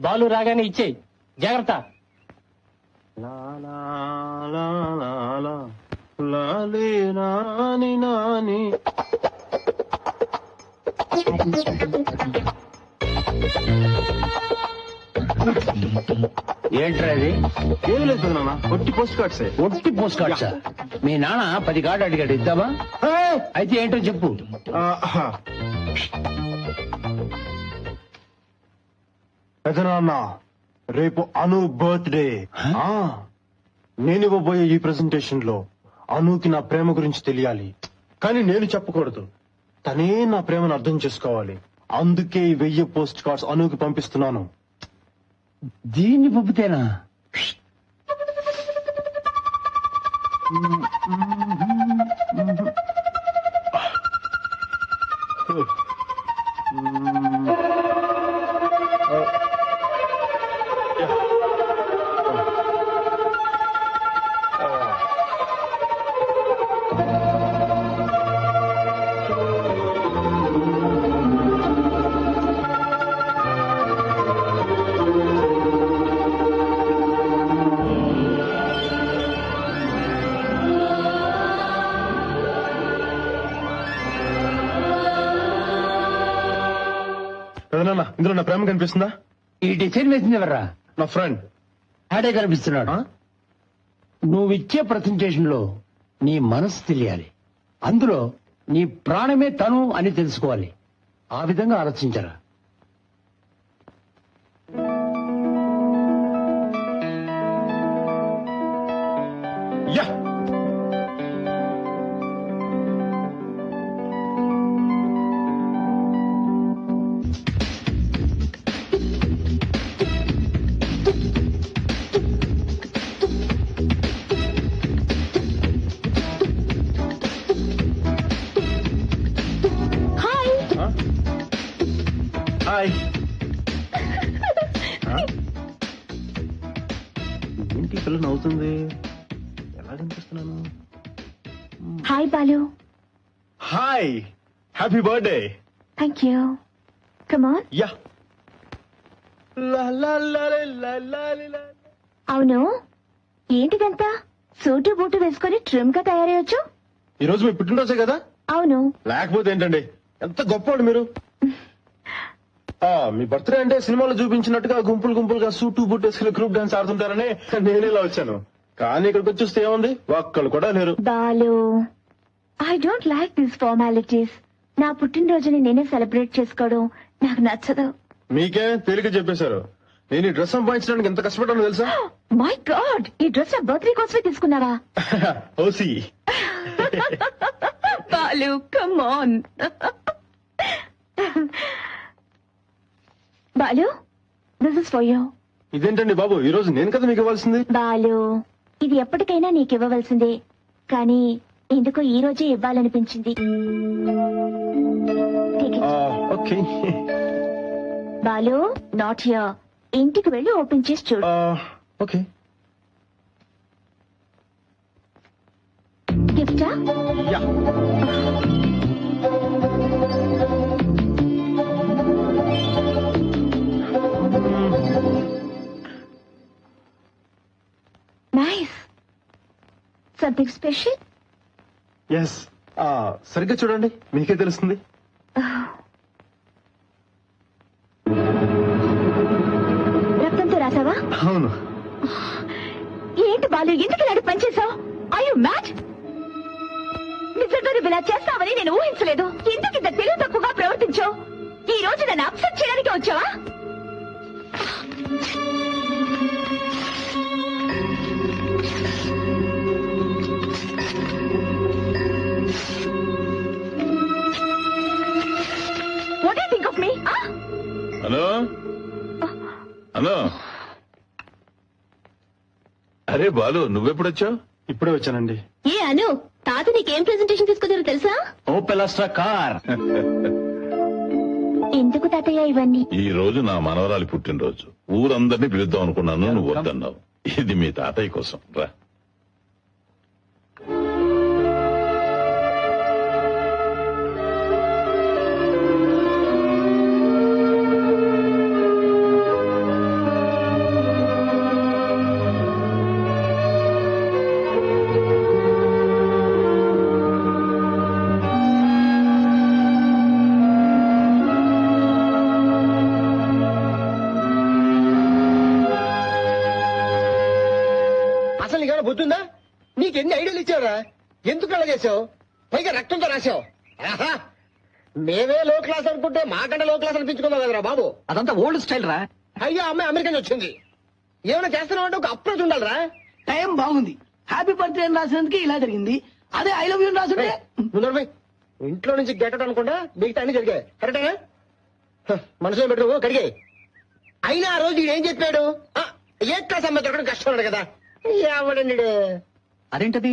బాలు రాగానే ఇచ్చేయి జాగ్రత్త. నాని నాని ఏంట్రా ఏం లేదు నాన్న? ఒట్టి పోస్ట్ కార్డ్సే. ఒట్టి పోస్ట్ కార్డ్సా? మీ నాన్న పది కార్డు అడిగాడు ఇద్దామా? అయితే ఏంటో చెప్పు. పెదనాన్న రేపు అను బర్త్డే. నేను ఇవ్వబోయే ఈ ప్రెజెంటేషన్లో అనుకి నా ప్రేమ గురించి తెలియాలి. కానీ నేను చెప్పకూడదు. తనే నా ప్రేమను అర్థం చేసుకోవాలి. అందుకే ఈ వెయ్యి పోస్ట్ కార్డ్స్ అనుకి పంపిస్తున్నాను. దీన్ని పంపితేనా పెదనాన్న ఇందులో నా ప్రేమ కనిపిస్తుందా? ఈ డిసైన్ వేసింది ఎవర్రా? నా ఫ్రెండ్ ఆడే కనిపిస్తున్నాడు. నువ్వు ఇచ్చే ప్రజెంటేషన్లో నీ మనసు తెలియాలి. అందులో నీ ప్రాణమే తను అని తెలుసుకోవాలి. ఆ విధంగా ఆలోచించరా. Happy birthday thank you come on yeah. అవును. ఏంటిదంతా? సూటు బూటు వేసుకొని ట్రిమ్గా తయారయ్యొచ్చు? ఈ రోజు మీ పుట్టినరోజే కదా? అవును. లేకపోతే ఏంటండి? ఎంత గొప్పవాడు మీరు. ఆ మీ బర్త్డే అంటే సినిమాలో చూపించినట్టుగా గుంపులు గుంపులుగా సూటు బుట్ వేసుకుని గ్రూప్ డాన్స్ ఆడుతుంటారని నేను ఇలా వచ్చాను. కానీ ఇక్కడికి వచ్చేస్తే ఏముంది? ఒక్కళ్ళు కూడా లేరు. Balu I don't like this formalities నా పుట్టినరోజుని నేనే సెలబ్రేట్ చేసుకోవడం నాకు నచ్చదు. మీకే తేలిక చెప్పేశారు. నేను ఈ డ్రెస్ సంపాదించడానికి ఎంత కష్టపడ్డాను తెలుసా? మై గాడ్ ఈ డ్రెస్ నా బర్త్డే కోసమే తీసుకున్నావా? OC Balu come on Balu this is for you ఇదేంటండి బాబు? ఈ రోజు నేను కదా మీకు ఇవ్వాల్సింది? బాలు ఇది ఎప్పటికైనా నీకు ఇవ్వవలసిందే. కానీ ఎందుకో ఈ రోజే ఇవ్వాలనిపించింది? బాలు నాట్ హియర్ ఇంటికి వెళ్ళి ఓపెన్ చేసి చూడు. ఓకే. గిఫ్టా నైస్ సంథింగ్ స్పెషల్ ఎస్ సరిగ్గా చూడండి. మీకే తెలుస్తుంది. రక్తంతో రాసావా? అవును. ఏంటి బాలు ఎందుకు ఇలాంటి పని చేసావు ఐ యు మ్యాడ్ నిజంగా నువ్వు ఇలా చేస్తావని నేను ఊహించలేదు. ఎందుకు ఇంత తెలివి అరే బాలు నువ్వెప్పుడొచ్చావు? ఇప్పుడే వచ్చానండి. ఏ అను తాత నీకేం ప్రెజెంటేషన్ తీసుకున్నారో తెలుసా? ఓ పెలాస్ట్రా కార్ ఎందుకు తాతయ్య ఇవన్నీ? ఈ రోజు నా మనవరాలి పుట్టినరోజు. ఊరందరినీ పిలుద్దాం అనుకున్నాను నువ్వు వద్దన్నావు. ఇది మీ తాతయ్య కోసం. రా. ఇచ్చావురా ఎందుకు అలా చేసావు పైగా రక్తంతో రాసావు ఆహా! మేమే లో క్లాస్ అనుకుంటే మాకంటే లో క్లాస్ అనిపించుకున్నావు కదరా బాబు. అదంతా ఓల్డ్ స్టైల్ రా. అయ్యో అమ్మాయి అమెరికా నుంచి వచ్చింది. ఏమైనా చేస్తున్నావు అంటే ఒక అప్రోచ్ ఉండాలిరా. టైం బాగుంది. హ్యాపీ బర్త్డే అని రాసినందుకే ఇలా జరిగింది. అదే ఐ లవ్ యూ రాసుంటే. ఇంట్లో నుంచి గెటట్ అనుకుంటా మిగతా అన్ని జరిగాయి. కరెక్టేనా మనసులో పెట్టు కడిగే. అయినా ఆ రోజు ఏం చెప్పాడు? ఏ క్లాస్ అమ్మాయి దొరకడం కష్టం కదా. ఎవడండి? అదేంటది?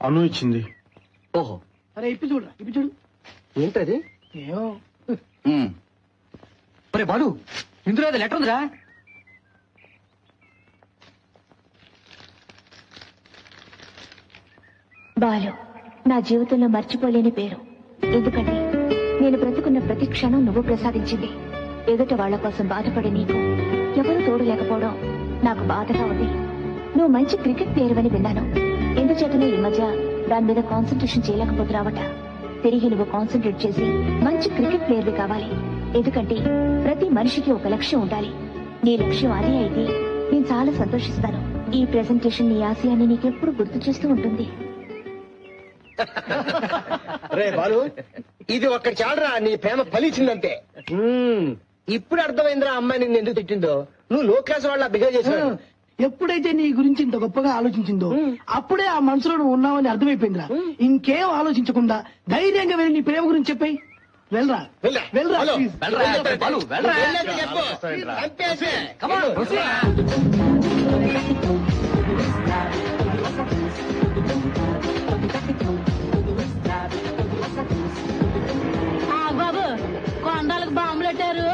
అను ఇచ్చింది. ఓహో. అరే ఇప్పి చూడు ఇప్పి చూడు. ఏంటది? ఏమో. ఒరే బాలు ఇందులో ఏదో లెటర్ ఉందిరా. బాలు నా జీవితంలో మర్చిపోలేని పేరు. ఎందుకంటే నేను బ్రతుకున్న ప్రతి క్షణం నువ్వు ప్రసాదించింది. ఎదుట వాళ్ళ కోసం బాధపడే నీకు ఎవరు తోడు లేకపోవడం నాకు బాధగా ఉంది. నువ్వు మంచి క్రికెట్ ప్లేయర్ అని విన్నాను. ఎందుచేతనో ఈ మధ్య దాని మీద కాన్సన్ట్రేషన్ చేయలేకపోతున్నావట తిరిగి నువ్వు కాన్సన్ట్రేట్ చేసి మంచి క్రికెట్ ప్లేయర్ కావాలి. ఎందుకంటే ప్రతి మనిషికి ఒక లక్ష్యం ఉండాలి. నీ లక్ష్యం అదే అయితే నేను చాలా సంతోషిస్తాను. ఈ ప్రెజెంటేషన్ నీ ఆశయాన్ని నీకెప్పుడు గుర్తు చేస్తూ ఉంటుంది. రే బాలు ఇది ఒక్కటి చాలరా నీ ప్రేమ ఫలించిందంతే. ఇప్పుడు అర్థమైందిరా అమ్మాయి నిన్ను ఎందుకు తిట్టిందో. నువ్వు లో క్లాస్ వాళ్ళ బిహేవ్ చేసావు ఎప్పుడైతే నీ గురించి ఇంత గొప్పగా ఆలోచించిందో అప్పుడే ఆ మనసులో నువ్వు ఉన్నావని అర్థమైపోయిందిరా. ఇంకేం ఆలోచించకుండా ధైర్యంగా వెళ్ళి నీ ప్రేమ గురించి చెప్పాయి. వెళ్ళరా? వెళ్ళా. వెళ్ళరా కొండలకు బాంబులు పెట్టారు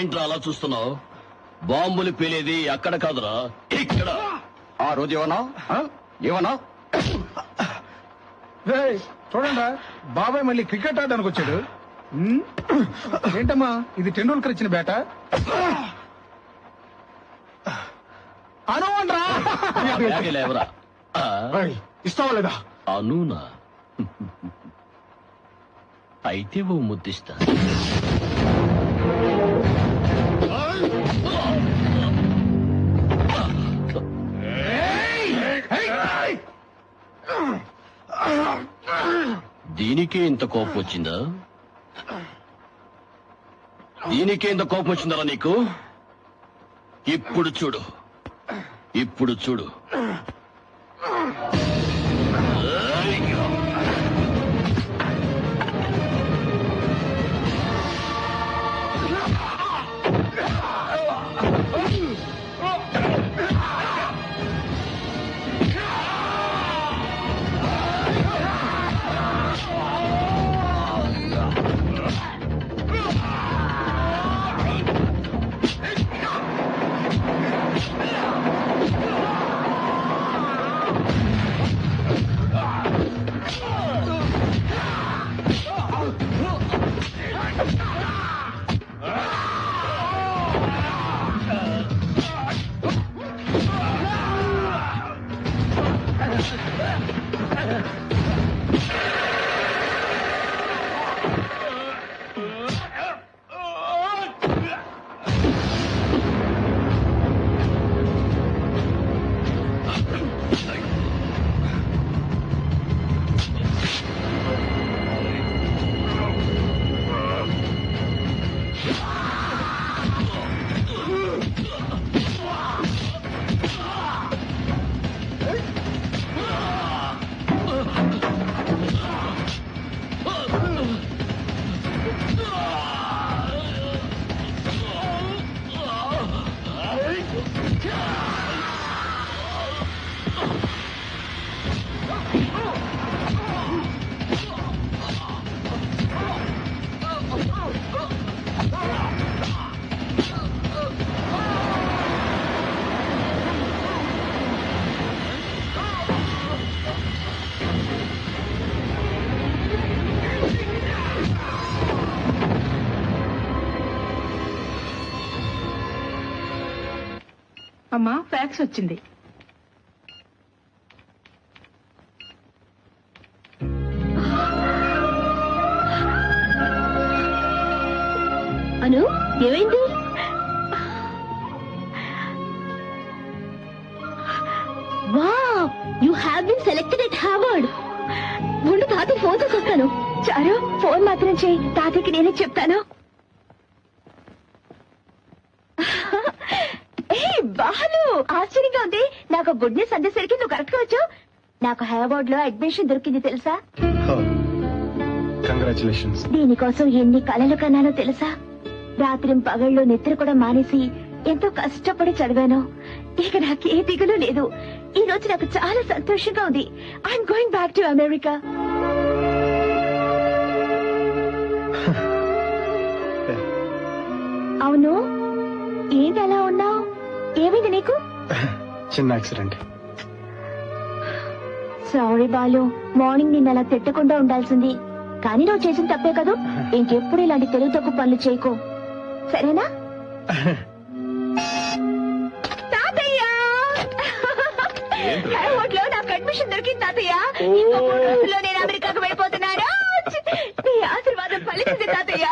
ఏంట్రా అలా చూస్తున్నావు? బాంబులు పేలేది అక్కడ కాదురా ఇక్కడ. ఆ రోజు ఏమన్నా? ఏమన్నా? చూడండి బాబాయ్ మళ్ళీ క్రికెట్ ఆడడానికి వచ్చాడు. ఉమ్, ఏంటమ్మా ఇది టెండూల్కర్ ఇచ్చిన బేట అనుకోండ్రా బ్యాగ్ లేవరా. ఆ, ఇస్తావా లేదా? అనూనా? అయితే ఓ ముద్దిస్తా. దీనికే ఇంత కోపం వచ్చిందా? దీనికే ఇంత కోపం వచ్చిందా నీకు? ఇప్పుడు చూడు. ఇప్పుడు చూడు. అమ్మా ఫ్యాక్స్ వచ్చింది. అను ఏమైంది? Wow you have been selected at Harvard ముందు తాతయ్య ఫోన్ చేసి వస్తాను. చారు ఫోన్ మాత్రం చేయి. తాతయ్యకి నేనే చెప్తాను ఏ బాలు ఆశ్చర్యంగా ఉంది. నాకు గుడ్ న్యూస్ అందేసరికి నువ్వు కరెక్ట్గా వచ్చావు. నాకు హార్వర్డ్లో అడ్మిషన్ దొరికింది తెలుసా? కంగ్రాచులేషన్స్ దీనికోసం ఎన్ని కలలు కన్నానో తెలుసా? రాత్రి పగళ్ళు నిద్ర కూడా మానేసి ఎంతో కష్టపడి చదివాను. ఇక నాకు ఏ దిగులు లేదు. ఈ రోజు నాకు చాలా సంతోషంగా ఉంది. I'm going back to America అవును? ఏంటి అలా ఉన్నావు? ఏమైంది నీకు? చిన్న యాక్సిడెంట్. సారీ బాలు మార్నింగ్ నిన్న అలా తిట్టకుండా ఉండాల్సింది. కానీ నువ్వు చేసిన తప్పే కదూ? ఇంకెప్పుడు ఇలాంటి తెలుగు తక్కువ పనులు చేయకు. సరేనా? తాతయ్య! హార్వర్డ్లో నాకు అడ్మిషన్ దొరికింది తాతయ్య. ఇంకో మూడు రోజుల్లో నేను అమెరికాకు వెళ్ళిపోతున్నాను. నీ ఆశీర్వాదం ఫలించింది తాతయ్య.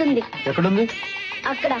పిలుస్తుంది ఎక్కడుంది? అక్కడ.